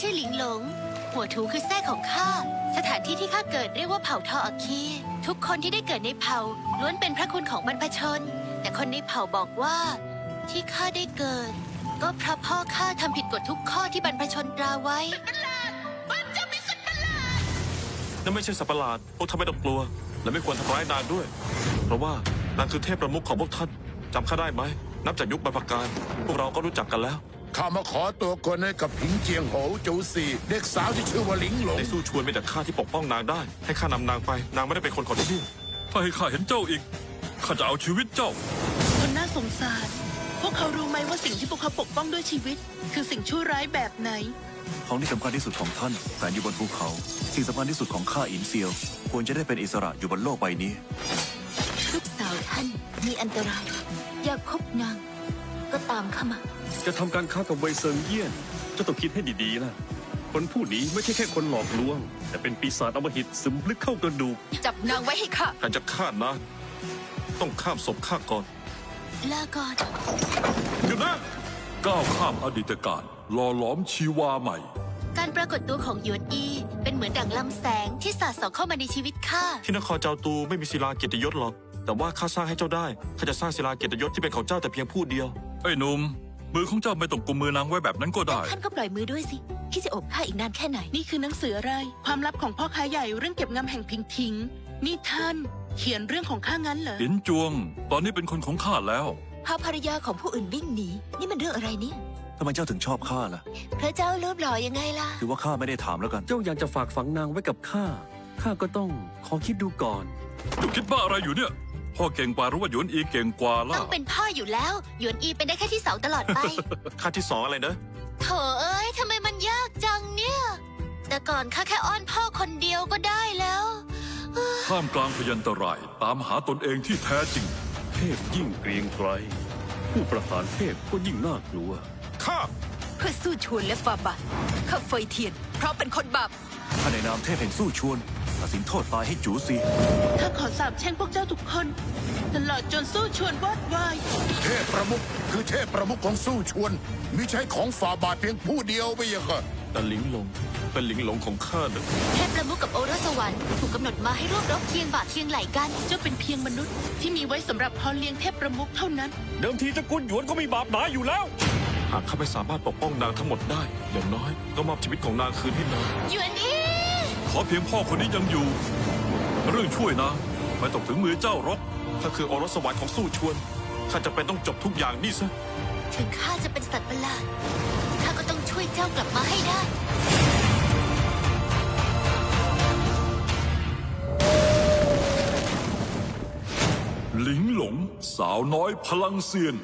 ชื่อหลิงหลง หัวถูคือแท้ของข้า สถานที่ที่ข้าเกิดเรียกว่าเผ่าทออคี ทุกคนที่ได้เกิดในเผ่าล้วนเป็นพระคุณของบรรพชน แต่คนในเผ่าบอกว่า ที่ข้าได้เกิด ก็เพราะพ่อข้าทำผิดกฎทุกข้อที่บรรพชนตราไว้ นั่นไม่ใช่สัตว์ประหลาดพวกท่านไม่ต้องกลัว และไม่ควรทำร้ายนางด้วย เพราะว่านางคือเทพประมุขของพวกท่านจำข้าได้ไหม นับจากยุคบรรพการพวกเราก็รู้จักกันแล้ว ข้ามาขอตัวคนให้กับผิงเจียงโหจูซีเด็กสาวที่ชื่อว่าหลิงหลง ในสู้ชวนมีแต่ข้าที่ปกป้องนางได้ ให้ข้านำนางไป นางไม่ได้เป็นคนของที่นี่ถ้าให้ข้าเห็นเจ้าอีก ข้าจะเอาชีวิตเจ้า คนน่าสงสาร พวกเขารู้ไหมว่าสิ่งที่พวกเขาปกป้องด้วยชีวิต คือสิ่งชั่วร้ายแบบไหน ของที่สำคัญที่สุดของท่านแฝงอยู่บนภูเขา สิ่งสำคัญที่สุดของข้าอินเซียว ควรจะได้เป็นอิสระอยู่บนโลกใบนี้ ลูกสาวท่านมีอันตราย อยากพบนาง ก็ตามข้ามา จะทำการค้ากับไวเซิงเยี่ยนเจะต้องคิดให้ดีๆนะคนผู้นี้ไม่ใช่แค่คนหลอกลวง แต่เป็นปีศาจอำมหิตซึมลึกเข้ากระดูก จับนางไว้ให้ข้าการจะฆ่านางต้องข้ามศพข้าก่อนลาก่อนหยุดนะก้าวข้ามอดีตการหล่อหลอมชีวาใหม่ การปรากฏตัวของหยวนอีเป็นเหมือนดั่งลำแสงที่สาดส่องเข้ามาในชีวิตข้าที่นครเจ้าตูไม่มีศิลาเกียรติยศหรอก แต่ว่าข้าสร้างให้เจ้าได้ข้าจะสร้างศิลาเกียรติยศที่เป็นของเจ้าแต่เพียงผู้เดียว ไอ้หนุ่มมือของเจ้าไม่ต้องกุมมือนางไว้แบบนั้นก็ได้ ท่านก็ปล่อยมือด้วยสิคิดจะโอบข้าอีกนานแค่ไหน นี่คือหนังสืออะไร ความลับของพ่อค้าใหญ่เรื่องเก็บงำแห่งพิงทิง นี่ท่าน เขียนเรื่องของข้างั้นเหรออินจวง ตอนนี้เป็นคนของข้าแล้ว พาภรรยาของผู้อื่นวิ่งหนี นี่มันเรื่องอะไรเนี่ย ทำไมเจ้าถึงชอบข้าล่ะ พระเจ้ารูปหล่อยังไงล่ะ ถือว่าข้าไม่ได้ถามแล้วกัน เจ้าอยากจะฝากฝังนางไว้กับข้า ข้าก็ต้องขอคิดดูก่อน เจ้าคิดบ้าอะไรอยู่เนี่ย พ่อเก่งกว่าหรือว่าหยวนอีเก่งกว่าล่ะต้องเป็นพ่ออยู่แล้ว หยวนอีเป็นได้แค่ที่สองตลอดไป ข้าที่สองอะไรนะโถเอ้ยทำไมมันยากจังเนี่ย แต่ก่อนข้าแค่อ้อนพ่อคนเดียวก็ได้แล้วท่ามกลางพยันตรายตามหาตนเองที่แท้จริง เทพยิ่งเกรียงไกรผู้ประหารเทพก็ยิ่งน่ากลัว ข้าเพื่อสู้ชวนและฟาบาทข้าเฟยเทียน เพราะเป็นคนบาป ข้าในนามเทพแห่งสู้ชวนตัดสินโทษตายให้จูซีถ้าขอสาบแช่งพวกเจ้าทุกคน ตลอดจนสู้ชวนวอดวาย เทพประมุขคือเทพประมุขของสู้ชวน มิใช่ของฝ่าบาทเพียงผู้เดียวไปยังก็แต่หลิงหลงเป็นหลิงหลงของข้านะเทพประมุขกับโอรสสวรรค์ถูกกำหนดมาให้ร่วมรบเคียงบ่าเคียงไหลกัน เจ้าเป็นเพียงมนุษย์ที่มีไว้สำหรับพอเลี้ยงเทพประมุขเท่านั้น เดิมทีตระกูลหยวนก็มีบาปหนาอยู่แล้ว หากข้าไม่สามารถปกป้องนางทั้งหมดได้ อย่างน้อยก็มอบชีวิตของนางคืนให้นางหยวนอี ขอเพียงพ่อคนนี้ยังอยู่ เรื่องช่วยนะไม่ตกถึงมือเจ้าหรอกถ้าคืออรสวรรค์ของสู้ชวนข้าจะเป็นต้องจบทุกอย่างนี่ซะถึงข้าจะเป็นสัตว์ประหลาดข้าก็ต้องช่วยเจ้ากลับมาให้ได้หลิงหลง สาวน้อยพลังเซียน